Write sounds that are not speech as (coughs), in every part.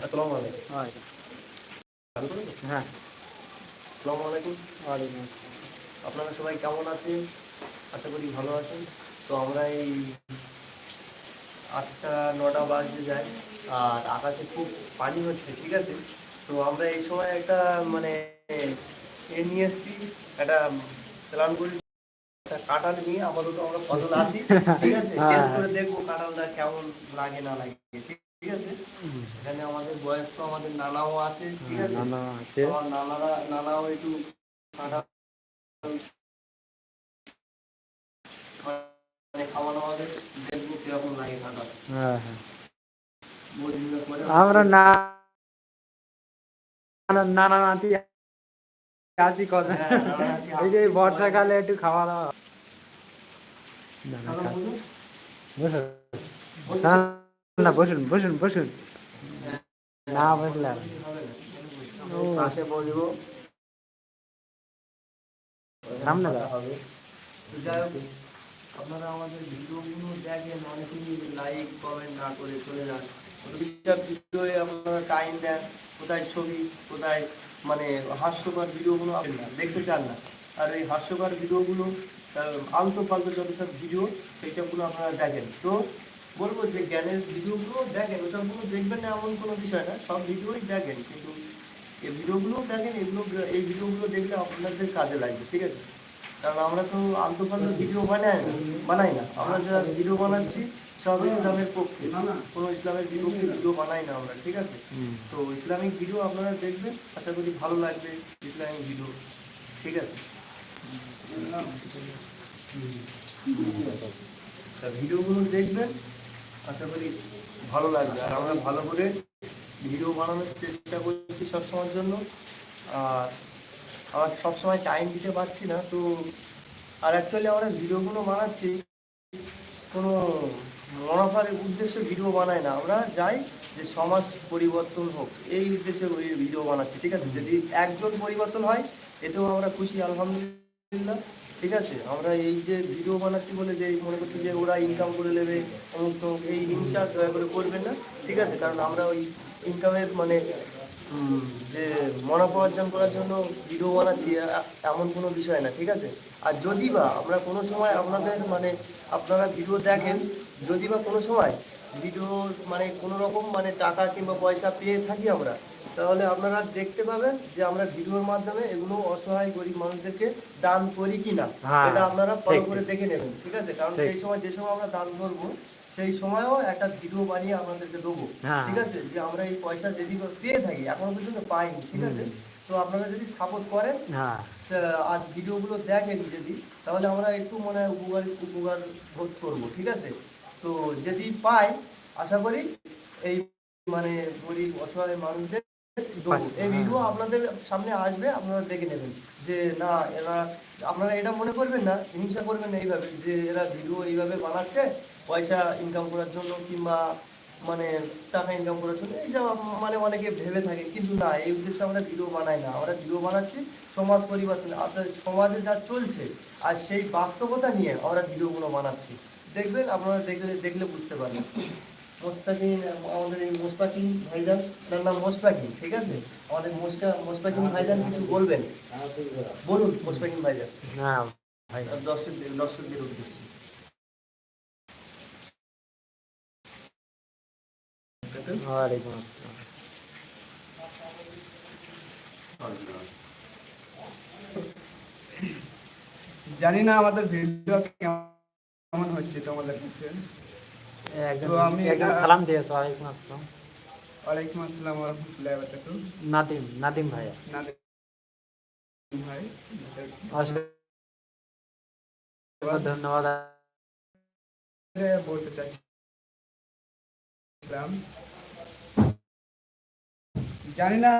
আসসালামু আলাইকুম। করেছ? হ্যাঁ। আসসালামু আলাইকুম। ওয়ালাইকুম আপনারা সবাই কেমন আছেন? আশা করি ভালো আছেন। তো আমরা এই আটটা নটা বাজতে যাই আর আকাশে খুব পানি হচ্ছে ঠিক আছে? তো আমরা এই সময় একটা মানে এ নিয়ে এসেছি একটা প্ল্যান করি একটা কাঁঠাল নিয়ে। আপাতত আমরা ফসল আছি ঠিক আছে? (laughs) হ্যাঁ। টেস্ট করে দেখব কাঁঠালটা কেমন লাগে না লাগে ঠিক আছে? এখানে আমাদের বয়স্ক আমাদের নানাও আছে ঠিক আছে? নানা আছে। আমার নানারা নানাও একটু মানে হ্যাঁ হ্যাঁ। আমরা না নানা নাতি হ্যাঁ, এই যে বর্ষাকালে একটু খাওয়া দাওয়া। না, বসুন বসুন বসুন না বসলে হবে না। হবে না। ও। পাশে বসবো সামনে হবে তো যাই হোক আপনারা আমাদের ভিডিওগুলো দেখেন অনেকেই লাইক কমেন্ট না করে চলে যান বেশিরভাগ ভিডিওয়ে আপনারা টাইম দেন কোথায় ছবি কোথায় মানে হাস্যকর ভিডিওগুলো আপনি না দেখতে চান না আর এই হাস্যকর ভিডিওগুলো আলতো ফালতো যত সব ভিডিও সেই সবগুলো আপনারা দেখেন তো বলব যে জ্ঞানের ভিডিওগুলো দেখেন ওসবগুলো দেখবেন না এমন কোনো বিষয় না সব ভিডিওই দেখেন কিন্তু এই ভিডিওগুলো দেখেন এগুলো এই ভিডিওগুলো দেখলে আপনাদের কাজে লাগবে ঠিক আছে? কারণ আমরা তো আলতু ফালতু ভিডিও বানাই না বানাই না। আমরা যা ভিডিও বানাচ্ছি সব ইসলামের পক্ষে। কোনো ইসলামের বিপক্ষে ভিডিও বানাই না আমরা ঠিক আছে। তো ইসলামিক ভিডিও আপনারা দেখবেন আশা করি ভালো লাগবে ইসলামিক ভিডিও ঠিক আছে? ভিডিওগুলো দেখবেন আশা করি ভালো লাগবে। আর আমরা ভালো করে ভিডিও বানানোর চেষ্টা করছি সবসময়ের জন্য। আর আমার সবসময় টাইম দিতে পারছি না, তো আর অ্যাকচুয়ালি আমরা ভিডিওগুলো বানাচ্ছি, কোনো মুনাফার উদ্দেশ্যে ভিডিও বানাই না। আমরা যাই যে সমাজ পরিবর্তন হোক, এই উদ্দেশ্যে ভিডিও বানাচ্ছি, ঠিক আছে? যদি একজন পরিবর্তন হয়, এতেও আমরা খুশি, আলহামদুলিল্লাহ। ঠিক আছে, আমরা এই যে ভিডিও বানাচ্ছি বলে যে মনে করছি যে ওরা ইনকাম করে নেবে অমুক তমুক এই হিংসা দয়া করে করবেন না, ঠিক আছে, কারণ আমরা ওই ইনকামের মানে যে মুনাফা অর্জন করার জন্য ভিডিও বানাচ্ছি এমন কোনো বিষয় না, ঠিক আছে? আর যদি বা আমরা কোনো সময় আপনাদের মানে আপনারা ভিডিও দেখেন, যদি বা কোনো সময় ভিডিও মানে কোনো রকম মানে টাকা কিংবা পয়সা পেয়ে থাকি আমরা তাহলে আপনারা দেখতে পাবেন যে আমরা ভিডিওর মাধ্যমে এগুলো অসহায় গরিব মানুষদেরকে দান করি কিনা হ্যাঁ, এটা আপনারা ফলো করে দেখে নেবেন ঠিক আছে? কারণ সেই সময় যে সময় আমরা দান করব সেই সময়ও একটা ভিডিও বানিয়ে আপনাদেরকে দেবো হ্যাঁ। ঠিক আছে? যে আমরা এই পয়সা যদি পেয়ে থাকি এখনও পর্যন্ত পাইনি ঠিক আছে? তো আপনারা যদি সাপোর্ট করেন হ্যাঁ। আজ ভিডিওগুলো দেখেন যদি তাহলে আমরা একটু মনে হয় উপকার উপকার বোধ করব ঠিক আছে? তো যদি পাই আশা করি এই মানে গরিব অসহায় মানুষদের এই হ্যাঁ। ভিডিও আপনাদের সামনে আসবে আপনারা দেখে নেবেন যে না এরা আপনারা এটা মনে করবেন না হিংসা করবেন না এইভাবে যে এরা ভিডিও এইভাবে বানাচ্ছে পয়সা ইনকাম করার জন্য কিংবা মানে টাকা ইনকাম করার জন্য এই যা মানে অনেকে ভেবে থাকে কিন্তু না এই উদ্দেশ্যে আমরা ভিডিও বানাই না। আমরা ভিডিও বানাচ্ছি সমাজ পরিবর্তন আসলে সমাজে যা চলছে আর সেই বাস্তবতা নিয়ে আমরা ভিডিওগুলো বানাচ্ছি। দেখবেন আপনারা দেখলে দেখলে বুঝতে পারবেন। মোস্তাকিম আমাদের এই মোস্তাকিম ভাইজান তার নাম মোস্তাকিম ঠিক আছে? আমাদের মোস্তা মোস্তাকিম ভাইজান কিছু বলবেন? বলুন মোস্তাকিম ভাইজান। না দর্শকদের দর্শকদের উদ্দেশ্যে। ওয়ালাইকুম আসসালাম। জানি না আমাদের ভিডিও কেমন হচ্ছে তোমাদের কাছে। তো আমি একজন সালাম দিয়েছে ওয়ালাইকুম আসসালাম। ওয়ালাইকুম আসসালাম রহমতুল্লাহ বারাকাতু নাদিম নাদিম ভাইয়া। না ভাই ধন্যবাদ। বলতে চাই জানি না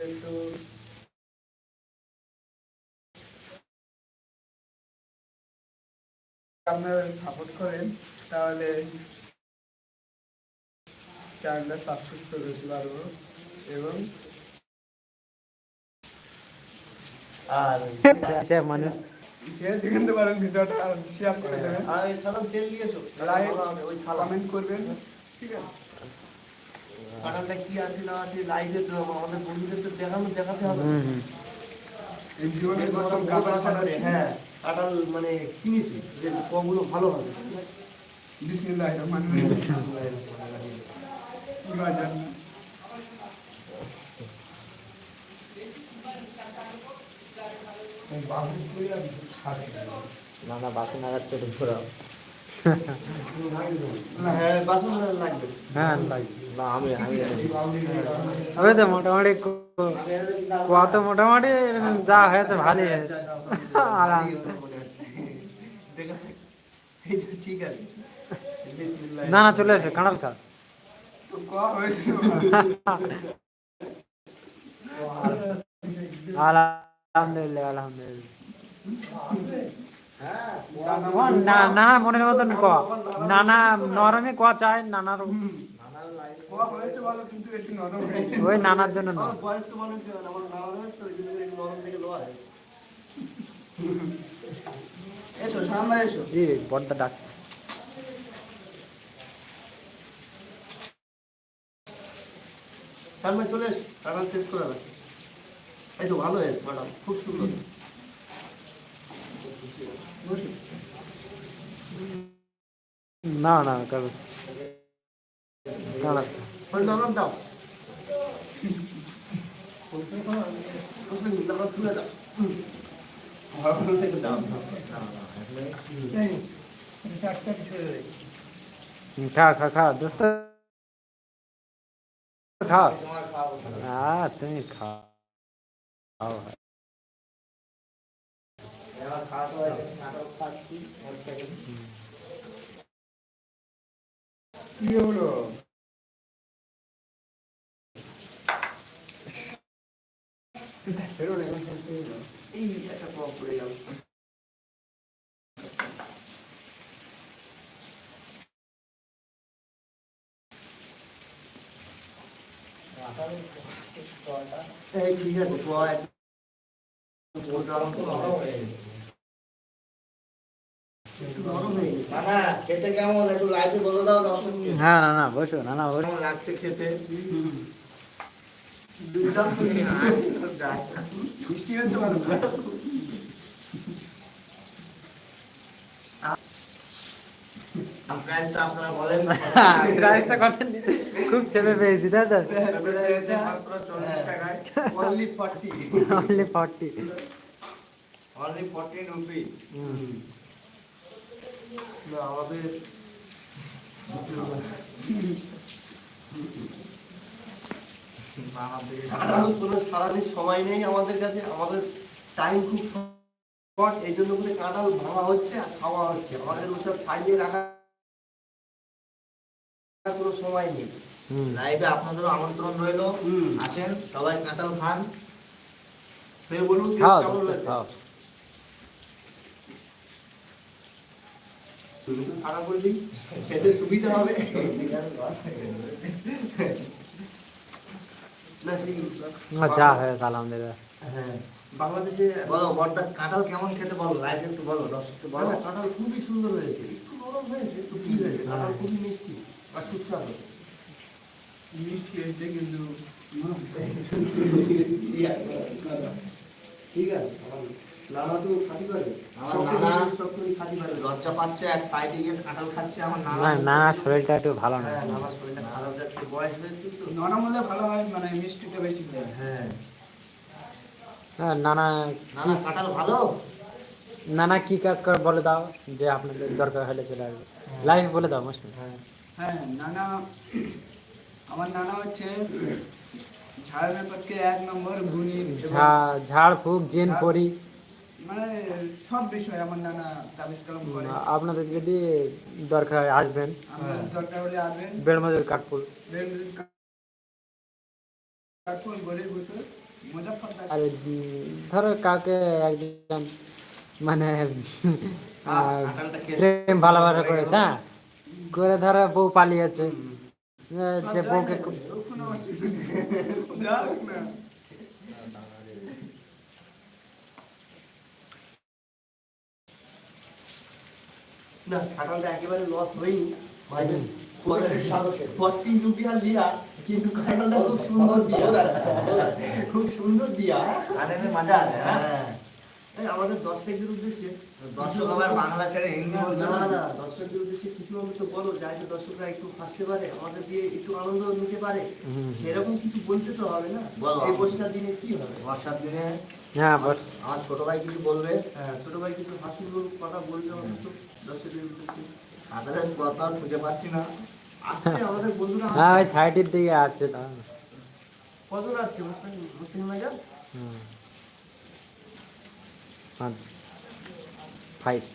একটু আপনারা সাপোর্ট করেন তাহলে চ্যানেলটা সাবস্ক্রাইব করে দিতে পারব এবং আর মানুষ শেয়ার পারেন ভিডিওটা শেয়ার করে দেবেন। আর এছাড়াও তেল দিয়েছ। Like, ওই কমেন্ট করবেন ঠিক আছে? কাঁঠালটা কি আছে না আছে লাইভে তো আমাদের বন্ধুদের তো দেখানো দেখাতে হবে। প্রথম হ্যাঁ। কাঁঠাল মানে কিনেছি যে কগুলো ভালো হবে। বিসমিল্লাহির রহমানির রহিম। কি বাজার না না বাসন ঘোরাও হ্যাঁ বাসন লাগবে। হ্যাঁ লাগবে। না, আমি তো মোটামুটি কোয়া তো মোটামুটি যা হয়েছে, ভালোই হয়েছে। না না, চলে এসে, কাঁড়াল খা আলহামদুলিল্লাহ আলহামদুলিল্লাহ। না না, মনের মতন ক নানা নরমে ক চায় নানার ওই নানার জন্য না বয়স্ক মানুষ আমার নানা বয়স তো ওই জন্য একটু নরম থেকে লোয়া এসো সামনে এসো। জি বড্ডা ডাকছে। তার চলে এস কাঁঠাল টেস্ট করে রাখ এই তো ভালো হয়েছে ম্যাডাম খুব সুন্দর। না না কারণ কাঁড়াল ওই নানার দাও নানা তুলে দাও ভালো থেকে দাও খা খা খা দোস্ত খা হ্যাঁ তুমি খাও খাও কি হলো এই একটা কম পড়ে গেল এই ঠিক আছে পোয়া এক- একটু নরম হয়ে গেছে। খেতে কেমন একটু লাইভে বলে দাও দর্শককে হ্যাঁ না না বসো না না বসো কেমন লাগছে খেতে দুর্দান্ত মিষ্টি হয়েছে ভালো প্রাইসটা আপনারা বলেন প্রাইসটা কত নি- খুব চেপে পেয়েছি তাই তো মাত্র চল্লিশ টাকায় only forty only forty only forty rupee না আমাদের আমাদের কোনো সারাদিন সময় নেই আমাদের কাছে আমাদের টাইম খুব শর্ট এই জন্য করে কাঁঠাল ভাঙা হচ্ছে আর খাওয়া হচ্ছে। আমাদের ওসব ছাড়িয়ে রাখা কোনো সময় নেই। লাইভে আপনাদেরও আমন্ত্রণ রইল। আসেন সবাই কাঁঠাল খান। ফের বলুন কেমন লাগছে? তুমি তো খারাপ বললি খেতে সুবিধা হবে। (laughs) যা হয়েছে আলহামদুলিল্লাহ হ্যাঁ বাংলাদেশে বলো বড়টা কাঁঠাল কেমন খেতে বলো? লাইভ একটু বলো দর্শককে বলো। কাঁঠাল খুবই সুন্দর হয়েছে একটু নরম হয়েছে একটু কি হয়েছে? কাঁঠাল খুবই মিষ্টি আর সুস্বাদু। মিষ্টি হয়েছে কিন্তু ঠিক আছে নানা তো খাতি পারে আমার নানা- সব খাতি পারে লজ্জা পাচ্ছে এক সাইডে গিয়ে কাঁঠাল খাচ্ছে আমার নানা না না শরীরটা একটু ভালো না। হ্যাঁ নানা শরীরটা খারাপ যাচ্ছে বয়স হয়েছে তো। নরম হলে ভালো হয় মানে মিষ্টিটা বেশি দেয়। হ্যাঁ। হ্যাঁ, নানা নানা কাঁঠাল ভালো? নানা কি কাজ করে বলে দাও যে আপনাদের দরকার হলে চলে আসবে। লাইভ বলে দাও মুশকিল হ্যাঁ। হ্যাঁ নানা আমার নানা হচ্ছে ঝাড় ব্যাপারকে এক নম্বর গুণী। ঝাড় ফুক জেন পরি। মানে সব বিষয় আমার নানা তাবিজ কলম করে। আপনাদের যদি দরকার হয় আসবেন। আমাদের দরকার হলে আসবেন। বেড়মজুর কাঠপুর বেলুন গলির ভিতর আর ধরো কাউকে একজন মানে প্রেম ভালোবাসা করেছে হ্যাঁ? করে ধরো বউ পালিয়েছে। সে বউকে খুব- ওখানে যাক না খাটালটা একেবারে লস হয়নি। মানে ফর্টি কিন্তু খাটালটা খুব সুন্দর দিয়া। খুব সুন্দর দিয়া। মানে মজা আছে হ্যাঁ। আমাদের দর্শকদের উদ্দেশ্যে দর্শক আবার বাংলা ছেড়ে হিন্দি বলছে। না না না দর্শকদের উদ্দেশ্যে কিছু আমি বলো যাতে দর্শকরা একটু হাসতে পারে আমাদের দিয়ে একটু আনন্দ নিতে পারে। সেরকম কিছু বলতে তো হবে না। বলো। এই বর্ষার দিনে কি হবে? বর্ষার দিনে হ্যাঁ আমার ছোট ভাই কিছু বলবে? হ্যাঁ ছোট ভাই কিছু হাসিগুলো কথা দর্শকদের উদ্দেশ্যে। কথা খুঁজে পাচ্ছি না। আসছে আমাদের বন্ধুরা হ্যাঁ সাইডের দিকে আছে তা কজন আসছে। মুসলিম মুসলিম ভাইজান হুম। ফাইভ (coughs)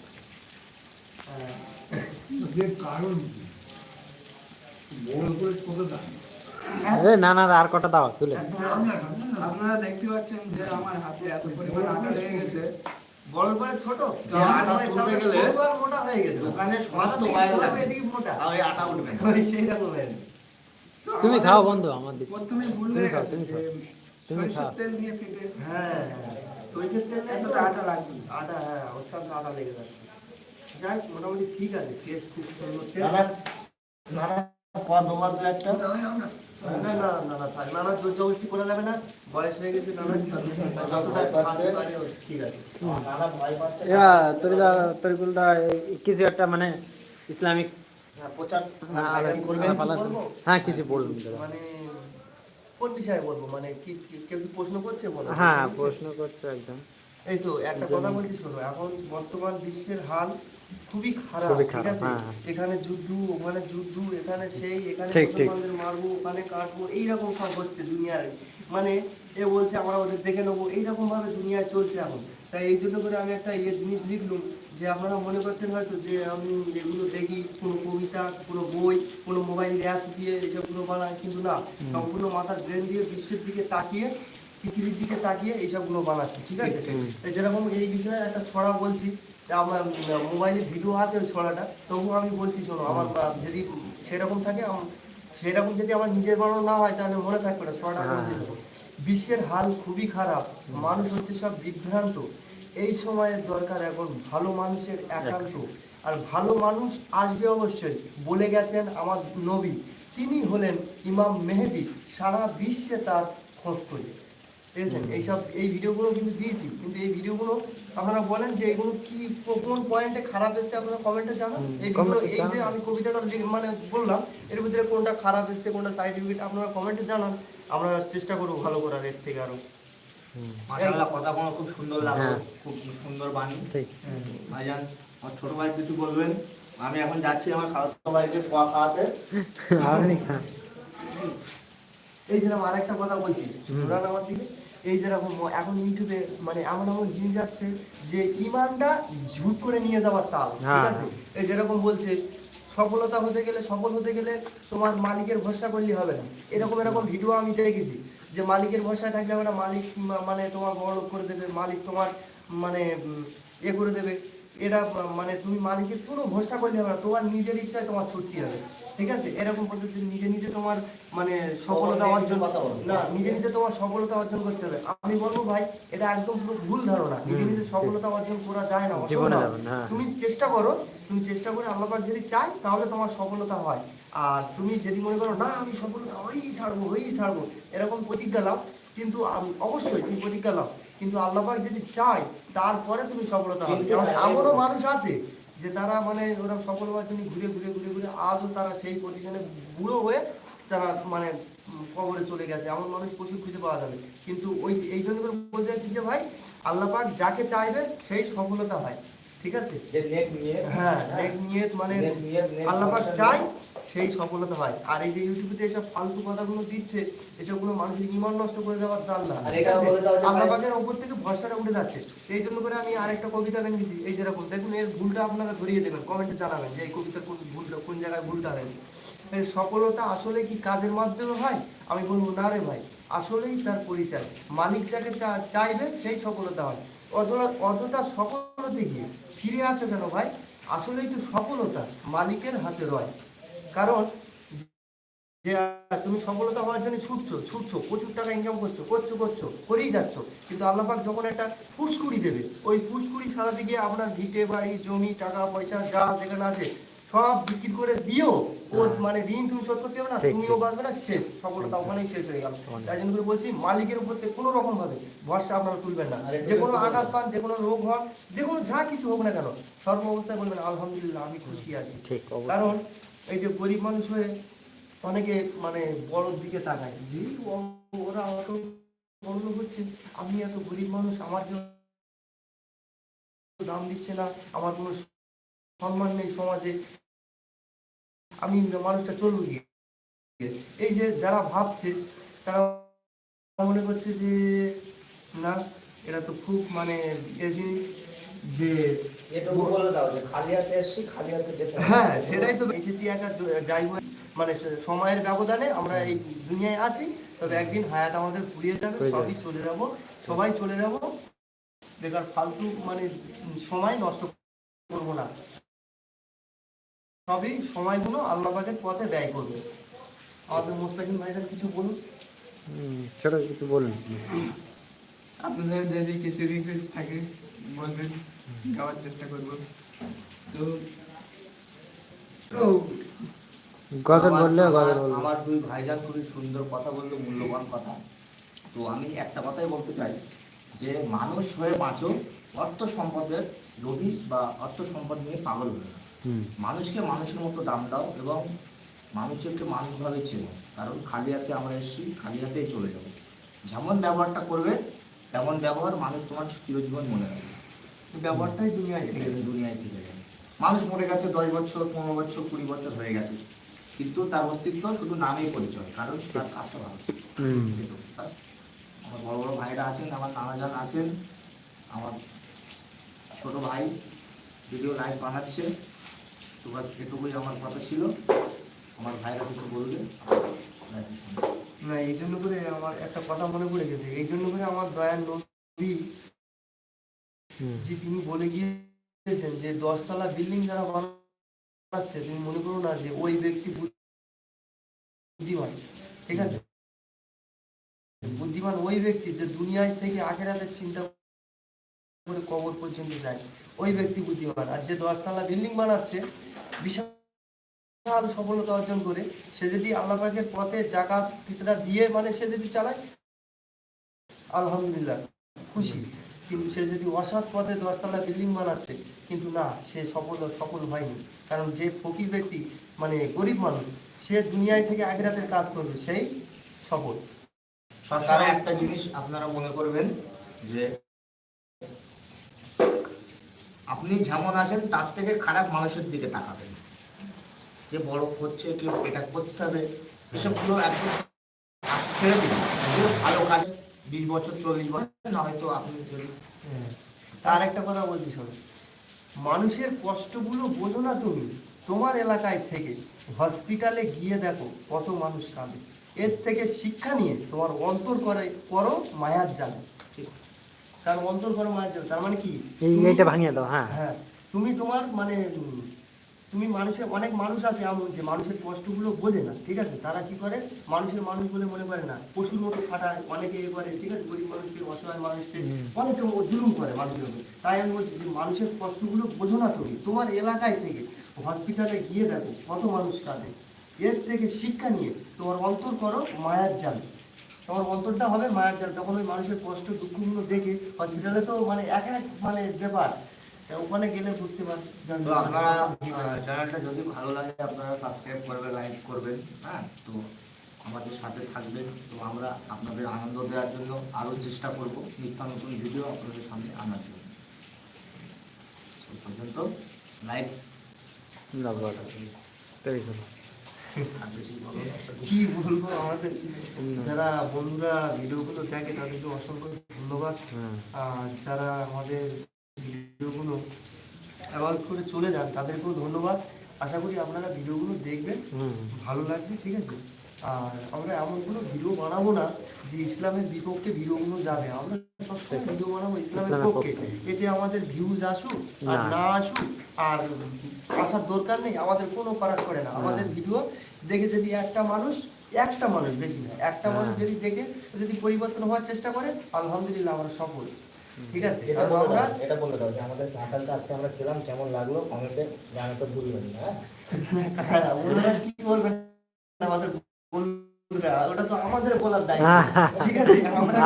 এ না না আর কটা দাও তুলে। আপনারা দেখতে পাচ্ছেন যে আমার হাতে এত পরিমাণ আটা লেগে গেছে। বড় করে ছোট। আটা তুলতে গেলে আর মোটা হয়ে গেছে। দোকানে বাইরে ছোট, এদিকে মোটা। এই আটা উঠবে ওই সেই রকম। তুমি খাও বন্ধু আমার দিকে। প্রথমে ভুল তুমি হয়ে খাও, গেছে তুমি খাও। তুমি খাও। তেল দিয়ে ফেটে। হ্যাঁ হ্যাঁ। সরিষার তেল তো এতটা আটা লাগবে। আটা হ্যাঁ অত্যন্ত আটা লেগে যাচ্ছে। যাই মোটামুটি ঠিক আছে টেস্ট খুব সুন্দর টেস্ট নানা পদ একটা। না না না। না থাক নানা জোর জবরদস্তি করা যাবে না বয়স হয়ে গেছে নানা যতটা খাওয়াতে পারে ঠিক আছে। নানা ভয় পাচ্ছে। তরিদা তরিকুলদা কিছু একটা মানে ইসলামিক হ্যাঁ, প্রচার হ্যাঁ, করবেন? হ্যাঁ কিছু বলুন মানে কোন বিষয়ে বলব? মানে কি কি- কেউ কি প্রশ্ন করছে বলো? হ্যাঁ প্রশ্ন করছ একদম। এই তো একটা কথা বলছি শোনো এখন বর্তমান বিশ্বের হাল খুবই খারাপ ঠিক আছে। এখানে যুদ্ধ ওখানে যুদ্ধ এখানে সেই এখানে ঠিক, ঠিক। মুসলমানদের মারবো ওখানে কাটবো এইরকম সব হচ্ছে দুনিয়ার মানে এ বলছে আমরা ওদের দেখে নেব এইরকম ভাবে দুনিয়ায় চলছে এখন। তাই এই জন্য করে আমি একটা ইয়ে জিনিস লিখলুম যে আপনারা মনে করছেন হয়তো যে আমি এগুলো দেখি কোনো কবিতা কোনো বই কোনো মোবাইল অ্যাপস দিয়ে এইসবগুলো বানাই কিন্তু না। সম্পূর্ণ মাথার ব্রেন দিয়ে বিশ্বের দিকে তাকিয়ে পৃথিবীর দিকে তাকিয়ে এইসবগুলো বানাচ্ছে ঠিক আছে? যেরকম এই বিষয়ে একটা ছড়া বলছি যে আমার মোবাইলে ভিডিও আছে ওই ছড়াটা তবুও আমি বলছি শোনো আমার যদি সেরকম থাকে সেরকম যদি আমার নিজের বানানো না হয় তাহলে মনে থাকবে না ছড়াটা বলছি দেবো। বিশ্বের হাল খুবই খারাপ মানুষ হচ্ছে সব বিভ্রান্ত। এই সময়ের দরকার এখন ভালো মানুষের একান্ত। আর ভালো মানুষ আসবে অবশ্যই। বলে গেছেন আমার নবী। তিনি হলেন ইমাম মেহেদি। সারা বিশ্বে তার খোঁজ করি। বুঝেছেন? এইসব এই ভিডিওগুলো কিন্তু দিয়েছি। কিন্তু এই ভিডিওগুলো আপনারা বলেন যে এগুলো কি কোন পয়েন্টে খারাপ এসেছে আপনারা কমেন্টে জানান। হুম, এই যে আমি কবিতাটা মানে বললাম এর ভিতরে কোনটা খারাপ এসেছে কোনটা সাইড আপনারা কমেন্টে জানান। আমরা চেষ্টা করব ভালো করার এর থেকে আরও। কথাগুলো খুব সুন্দর লাগল। হ্যাঁ। খুব সুন্দর বাণী। ভাইজান আমার ছোট ভাই কিছু বলবেন? আমি এখন যাচ্ছি আমার খাওয়া ভাইকে খাওয়াতে। (laughs) এই যেরকম আরেকটা কথা বলছি। কোরআন আমার দিকে এই যেরকম এখন ইউটিউবে মানে এমন এমন জিনিস আসছে যে ইমানটা ঝুট করে নিয়ে যাওয়ার তাল ঠিক হ্যাঁ। আছে? এই যেরকম বলছে সফলতা হতে গেলে সফল হতে গেলে তোমার মালিকের ভরসা করলে হবে না। এরকম এরকম ভিডিও আমি দেখেছি যে মালিকের ভরসায় থাকলে হবে না মালিক মানে তোমার বড় করে দেবে মালিক তোমার মানে এ করে দেবে। এটা মানে তুমি মালিকের কোনো ভরসা করলে হবে না তোমার নিজের ইচ্ছায় তোমার ছুটতে হবে ঠিক আছে? এরকম পদ্ধতি নিজে নিজে তোমার মানে সফলতা অর্জন না নিজে নিজে তোমার সফলতা অর্জন করতে হবে। আমি বলব ভাই এটা একদম পুরো ভুল ধারণা। নিজে নিজে সফলতা অর্জন করা যায় না হ্যাঁ। তুমি চেষ্টা করো তুমি চেষ্টা করে আল্লাহ যদি চাই তাহলে তোমার সফলতা হয়। আর তুমি যদি মনে করো না আমি সফলতা হয়েই ছাড়বো হয়েই ছাড়বো এরকম প্রতিজ্ঞা লাও। কিন্তু অবশ্যই তুমি প্রতিজ্ঞা লাও। কিন্তু আল্লাহবাক যদি চায় তারপরে তুমি সফলতা হবে কারণ এমনও মানুষ আছে যে তারা মানে ওরা সফল হওয়ার জন্য ঘুরে ঘুরে ঘুরে ঘুরে আজও তারা সেই পজিশনে বুড়ো হয়ে তারা মানে কবরে চলে গেছে। এমন মানুষ প্রচুর খুঁজে পাওয়া যাবে। কিন্তু ওই এই জন্য করে বলতে চাচ্ছি যে ভাই আল্লাহ পাক যাকে চাইবে সেই সফলতা হয়। ঠিক আছে? হ্যাঁ নিয়ে হ্যাঁ মানে নেক নিয়ত, আল্লাহ পাক ভরসা চাই সেই সফলতা হয়। আর এই যে ইউটিউবে এসব ফালতু কথাগুলো দিচ্ছে এসবগুলো মানুষের ইমান নষ্ট করে দেওয়ার দান না। আর ঠিক এটা আছে? বলে দাও যে আল্লাহ ভাই- পাকের ওপর থেকে ভরসাটা উঠে যাচ্ছে। এই জন্য করে আমি আরেকটা কবিতা লিখেছি এই যেরকম দেখুন এর ভুলটা আপনারা ধরিয়ে দেবেন কমেন্টে জানাবেন যে এই কবিতার কোন ভুলটা কোন জায়গায় ভুলটা এই সফলতা আসলে কি কাজের মাধ্যমে হয়? আমি বলব না রে ভাই আসলেই তার পরিচয়। মালিক যাকে চাইবে সেই সফলতা হয়। অযথা অযথা সফলতা গিয়ে ফিরে আসো কেন ভাই? আসলেই তো সফলতা মালিকের হাতে রয়। কারণ যে তুমি সফলতা হওয়ার জন্য ছুটছো ছুটছো প্রচুর টাকা ইনকাম করছ করছ করছ করেই যাচ্ছ। কিন্তু আল্লাপাক যখন একটা ফুসকুড়ি দেবে ওই ফুসকুড়ি সারা দিকে আপনার ভিটে বাড়ি জমি টাকা পয়সা যা যেখানে আছে সব বিক্রি করে দিও ও মানে ঋণ তুমি শোধ করতে হবে না তুমিও বাঁচবে না শেষ। সফলতা ওখানেই শেষ হয়ে গেল। তাই জন্য করে বলছি মালিকের উপর থেকে কোনো রকম ভাবে ভরসা আপনারা তুলবেন না। যে কোনো আঘাত পান যে কোনো রোগ হন যে কোনো যা কিছু হোক না কেন সর্ব অবস্থায় বলবেন আলহামদুলিল্লাহ আমি খুশি আছি। কারণ এই যে গরিব মানুষ হয়ে অনেকে মানে বড়র দিকে তাকায়। যে ওরা অত বড় হচ্ছে। আমি এত গরিব মানুষ, আমার জন্য দাম দিচ্ছে না, আমার কোনো সম্মান নেই সমাজে। আমি মানুষটা চলবো গিয়ে এই যে যারা ভাবছে, তারা মনে করছে যে, না, এটা তো খুব মানে এ জিনিস। যে এটুকু বলে দাও যে খালি হাতে এসছি খালি হাতে যেতে হ্যাঁ সেটাই তো এসেছি একা যাই মানে সময়ের ব্যবধানে আমরা এই দুনিয়ায় আছি তবে একদিন হায়াত আমাদের ফুরিয়ে যাবে সবই চলে যাব সবাই চলে যাব। বেকার ফালতু মানে সময় নষ্ট করব না। সবই সময়গুলো আল্লাহফাজের পথে ব্যয় করবে। আমাদের মোস্তাকিম ভাইজান কিছু বলুন। ছোট কিছু বলুন। আপনাদের যদি কিছু রিকোয়েস্ট থাকে বলবেন গাওয়ার চেষ্টা করব। তো গজল বললে গজল আমার- আমার দুই ভাইজান খুবই সুন্দর কথা বলল মূল্যবান কথা। তো আমি একটা কথাই বলতে চাই যে মানুষ হয়ে বাঁচো অর্থ সম্পদের লোভী বা অর্থ সম্পদ নিয়ে পাগল হয়ে মানুষকে মানুষের মতো দাম দাও এবং মানুষকে মানুষভাবে চেনো। কারণ খালি হাতে আমরা এসেছি খালি হাতেই চলে যাব। যেমন ব্যবহারটা করবে তেমন ব্যবহার মানুষ তোমার চিরজীবন মনে রাখবে। ব্যবহারটাই দুনিয়ায় থেকে এই দুনিয়ায় থেকে যাবে মানুষ মরে গেছে দশ বছর পনেরো বছর কুড়ি বছর হয়ে গেছে। কিন্তু তার অস্তিত্ব শুধু নামেই পরিচয় কারণ তার কাজটা ভালো। আমার বড় বড় ভাইরা আছেন আমার নানাজান আছেন আমার ছোট ভাই ভিডিও লাইভ বানাচ্ছে তো বাস এটুকুই আমার কথা ছিল। আমার ভাইরা কিছু বলবে। না এই জন্য করে আমার একটা কথা মনে পড়ে গেছে। এই জন্য করে আমার দয়ার নবী যে তিনি বলে গিয়েছেন যে দশতলা বিল্ডিং যারা বানাচ্ছে, তুমি মনে করো না যে ওই ব্যক্তি বুদ্ধিমান, ঠিক আছে? বুদ্ধিমান ওই ব্যক্তি যে দুনিয়ায় থেকে আখেরাতের চিন্তা করে কবর পর্যন্ত যায়, ওই ব্যক্তি বুদ্ধিমান। আর যে দশতলা বিল্ডিং বানাচ্ছে, বিশাল সফলতা অর্জন করে, সে যদি আল্লাহ পাকের পথে জাকাত ফিতরা দিয়ে মানে সে যদি চালায়, আলহামদুলিল্লাহ, খুশি। কিন্তু সে যদি অসৎ পথে দশতলা বিল্ডিং বানাচ্ছে, কিন্তু না, সে সফল সফল হয়নি। কারণ যে ফকির ব্যক্তি মানে গরিব মানুষ, সে দুনিয়ায় থেকে আগে কাজ করবে, সেই সফল। সবসময় একটা জিনিস আপনারা মনে করবেন যে, আপনি যেমন আছেন, তার থেকে খারাপ মানুষের দিকে তাকাবেন। যে বড় করছে কেউ এটা করতে হবে এসবগুলো একদম ভালো কাজ বিশ বছর চল্লিশ বছর না হয়তো আপনি যদি তার একটা কথা বলছি শোনো। মানুষের কষ্টগুলো বোঝো না তুমি। তোমার এলাকায় থেকে হসপিটালে গিয়ে দেখো কত মানুষ কাঁদে। এর থেকে শিক্ষা নিয়ে তোমার অন্তর করে করো মায়ার জালে। ঠিক। তার অন্তর করো মায়ার জালে। তার মানে কি? এইটা ভাঙিয়ে দাও হ্যাঁ। হ্যাঁ। তুমি তোমার মানে তুমি মানুষের অনেক মানুষ আছে এমন যে মানুষের কষ্টগুলো বোঝে না ঠিক আছে? তারা কি করে? মানুষের মানুষ বলে মনে করে না। পশুর মতো খাটায় অনেকে এ করে ঠিক আছে? গরিব মানুষকে অসহায় মানুষকে অনেকে জুলুম করে মানুষের উপর। তাই আমি বলছি যে মানুষের কষ্টগুলো বোঝো না তুমি। তোমার এলাকায় থেকে হসপিটালে গিয়ে দেখো কত মানুষ কাঁদে। এর থেকে শিক্ষা নিয়ে তোমার অন্তর করো মায়ার জাল। তোমার অন্তরটা হবে মায়ার জাল। তখন ওই মানুষের কষ্ট দুঃখগুলো দেখে হসপিটালে তো মানে এক এক মানে ব্যাপার। ওখানে গেলে বুঝতে পারবে তো আপনারা চ্যানেলটা যদি ভালো লাগে আপনারা সাবস্ক্রাইব করবেন লাইক করবেন হ্যাঁ? তো আমাদের সাথে থাকবেন। তো আমরা আপনাদের আনন্দ দেওয়ার জন্য আরও চেষ্টা করব নিত্য নতুন ভিডিও আপনাদের সামনে আনার জন্য। পর্যন্ত লাইক। কি বলব আমাদের? যারা বন্ধুরা ভিডিওগুলো দেখে তাদেরকে অসংখ্য ধন্যবাদ। হ্যাঁ আর যারা আমাদের ভিডিওগুলো অ্যাভয়েড করে চলে যান। তাদেরকেও ধন্যবাদ। আশা করি আপনারা ভিডিওগুলো দেখবেন। ভালো লাগবে ঠিক আছে? আর আমরা এমন কোনো ভিডিও বানাবো না যে ইসলামের বিপক্ষে ভিডিওগুলো যাবে। আমরা সবসময় ভিডিও বানাবো ইসলামের পক্ষে। এতে আমাদের ভিউজ আসুক আর না। আসুক আর আসার দরকার নেই। আমাদের কোনো ফারাক করে না। আমাদের ভিডিও দেখে যদি একটা মানুষ একটা মানুষ বেশি না একটা মানুষ। যদি দেখে যদি পরিবর্তন হওয়ার চেষ্টা করে আলহামদুলিল্লাহ আমরা সফল। ঠিক আছে? এটা বলে দাও এটা বলে দাও যে আমাদের কাঁঠালটা আজকে আমরা খেলাম কেমন লাগল? কমেন্টে জানাতে ভুলবেন না হ্যাঁ? হ্যাঁ, ওনারা কি বলবেন? আমাদের বন্ধুরা, ওটা তো আমাদের বলার দায়িত্ব। ঠিক আছে?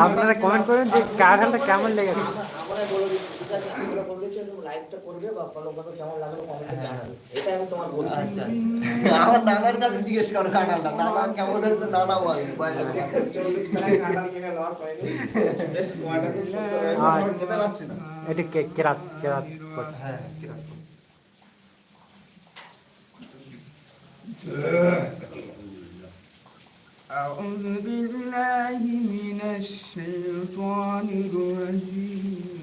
আপনারা কমেন্ট করেন যে কাগানটা কেমন লেগেছে আমরা- আমরা বলে দিচ্ছি ঠিক আছে আমরা বলে দিচ্ছি তুমি লাইকটা করবে বা ফলো করবে কেমন লাগলো কমেন্টে জানাবে এটা আমি তোমার বলছি আচ্ছা আচ্ছা। আমার নানার কাছে জিজ্ঞেস করো কাঁঠালটা নানা কেমন হয়েছে নানা বলবে বয়স বেশ কোয়াটা খুব সুন্দর হয়েছে। আর- আমার খেতে পারছি না এটি কে- কেরাত কেরাত করছে হ্যাঁ কিরকম? أعوذ بالله من الشيطان الرجيم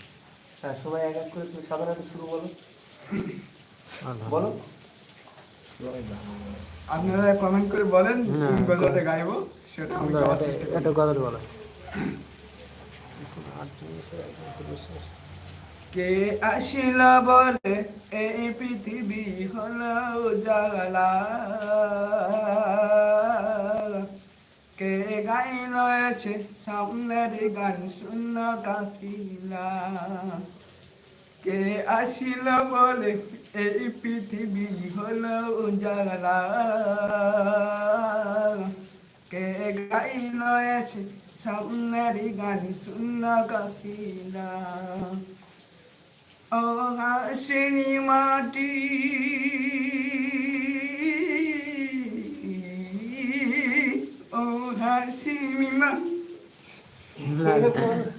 হ্যাঁ সবাই এক এক করে তুমি সাধারণত শুরু বলো। বলো। আপনারা কমেন্ট করে বলেন কোন গজলটা গাইবো সেটা আমি গাওয়ার চেষ্টা এটা করব গজল বলো। কে আসিল বলে এই পৃথিবী হলো জাগলা কে গাইল আছে সামনের গান শূন্য কাফিলা কে আসিল বলে এই পৃথিবী হলো জাগলা কে গাইল আছে সামনের গান শূন্য কাফিলা ও হাসিনি মাটি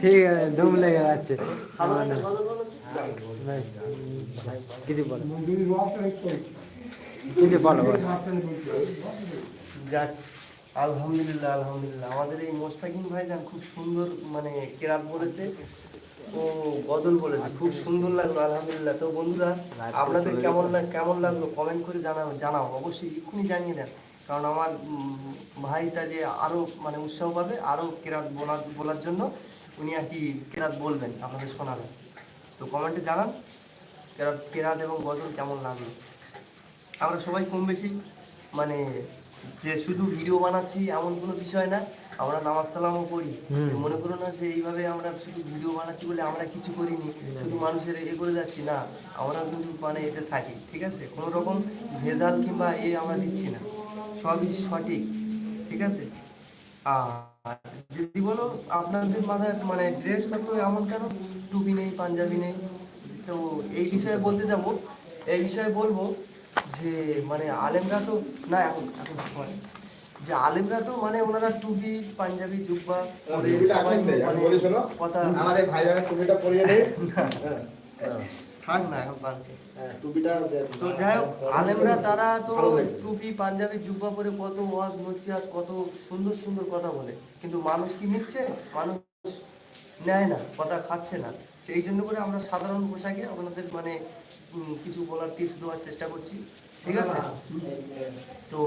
ঠিক আছে দম লেগে যাচ্ছে। কিছু বলো। কিছু বলো বলো। যাক আলহামদুলিল্লাহ আলহামদুলিল্লাহ। আমাদের এই মোস্তাকিম ভাইজান খুব সুন্দর মানে কেরাত বলেছে ও গজল বলেছে। খুব সুন্দর লাগল আলহামদুলিল্লাহ। তো বন্ধুরা আপনাদের কেমন লাগ কেমন লাগল? কমেন্ট করে জানাও জানাও। অবশ্যই এক্ষুনি জানিয়ে দেন। কারণ আমার উম, ভাই তাহলে আরও মানে উৎসাহ পাবে আরও কেরাত বলার বলার জন্য উনি আর কি কেরাত বলবেন আপনাদের শোনাবেন তো কমেন্টে জানান কেরাত কেরাত এবং গজল কেমন লাগল? আমরা সবাই কম বেশি মানে যে শুধু ভিডিও বানাচ্ছি এমন কোনো বিষয় না আমরা নামাজ কালামও করি। মনে করো না যে এইভাবে আমরা শুধু ভিডিও বানাচ্ছি বলে আমরা কিছু করিনি শুধু মানুষের এ করে যাচ্ছি না আমরা কিন্তু মানে এতে থাকি ঠিক আছে? কোনো রকম ভেজাল কিংবা এ আমরা দিচ্ছি না। সবই সঠিক ঠিক আছে? আর যদি বলো আপনাদের মাথায় মানে ড্রেস পত্র এমন কেন? টুপি নেই পাঞ্জাবি নেই? তো এই বিষয়ে বলতে যাব এই বিষয়ে বলব যে মানে আলেমরা তো না এখন এখন। যে আলেমরা তো মানে ওনারা টুপি পাঞ্জাবি জুব্বা মানে কথা আমার এই টুপিটা পরিয়ে দেয় (laughs) থাক না। এখন হ্যাঁ, দে- তো যাই হোক আলেমরা তারা তো টুপি পাঞ্জাবি জুব্বা পরে কত ওয়াজ নসিহাত কত সুন্দর সুন্দর কথা বলে। কিন্তু মানুষ কি নিচ্ছে? মানুষ নেয় না কথা খাচ্ছে না। সেই জন্য করে আমরা সাধারণ পোশাকে আপনাদের মানে কিছু বলার টিপস দেওয়ার চেষ্টা করছি। ঠিক আছে? তো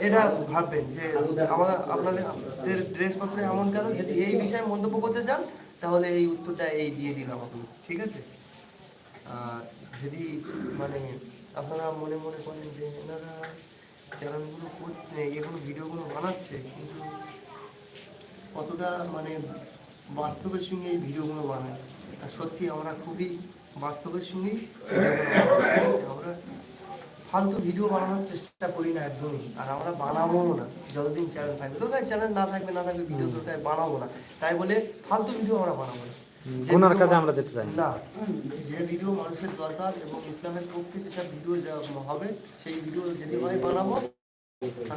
এটা ভাববেন যে আমাদের আপনাদের ড্রেস পত্র এমন কেন? যদি এই বিষয়ে মন্তব্য করতে চান তাহলে এই উত্তরটা এই দিয়ে দিলাম আপনি ঠিক আছে? যদি মানে আপনারা মনে মনে করেন যে এনারা চ্যানেলগুলো করছে এগুলো ভিডিওগুলো বানাচ্ছে কিন্তু কতটা মানে বাস্তবের সঙ্গে এই ভিডিওগুলো বানায়? আর সত্যি আমরা খুবই বাস্তবের সঙ্গেই? আমরা ফালতু ভিডিও বানানোর চেষ্টা করি না একদমই আর আমরা বানাবো না যতদিন চ্যানেল থাকবে। দরকার চ্যানেল না থাকবে না থাকবে ভিডিও দরকার বানাবো না। তাই বলে ফালতু ভিডিও আমরা বানাবো না। গুনার কাজে আমরা যেতে চাই। না। যে ভিডিও মানুষের দরকার এবং ইসলামের পক্ষে যেসব ভিডিও যা হবে সেই ভিডিও যদি হয় বানাবো।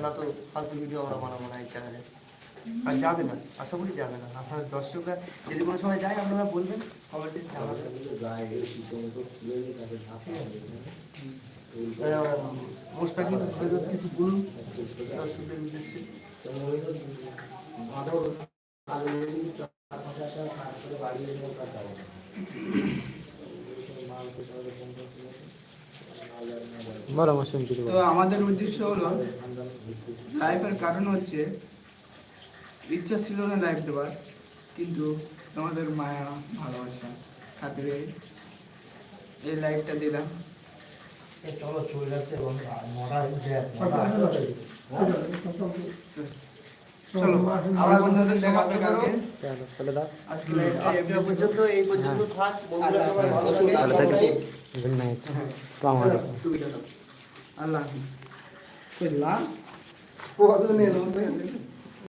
না তো ফালতু ভিডিও আমরা বানাবো না এই চ্যানেলে আর যাবে না আশা করি যাবে না। আপনার দর্শকরা যদি কোনো সময় যায় আপনারা বলবেন কমেন্টে মোস্তাকিম কিছু বলুন দর্শকদের উদ্দেশ্যে। তো আমাদের উদ্দেশ্য হলো লাইফের কারণ হচ্ছে ইচ্ছা ছিল না লাইফ দেওয়ার কিন্তু তোমাদের মায়া ভালোবাসা খাতিরে এই লাইফটা দিলাম। চলো চলে যাচ্ছে চলো আবার বন্ধুদের দেখা হবে কালকে। চলো চলে দাও। আজকে আজকে পর্যন্ত এই পর্যন্ত থাক বন্ধুরা সবাই ভালো থাকে। ভালো থাকিস গুড নাইট আসসালামু আলাইকুম। আল্লাহ হাফিজ। কইলা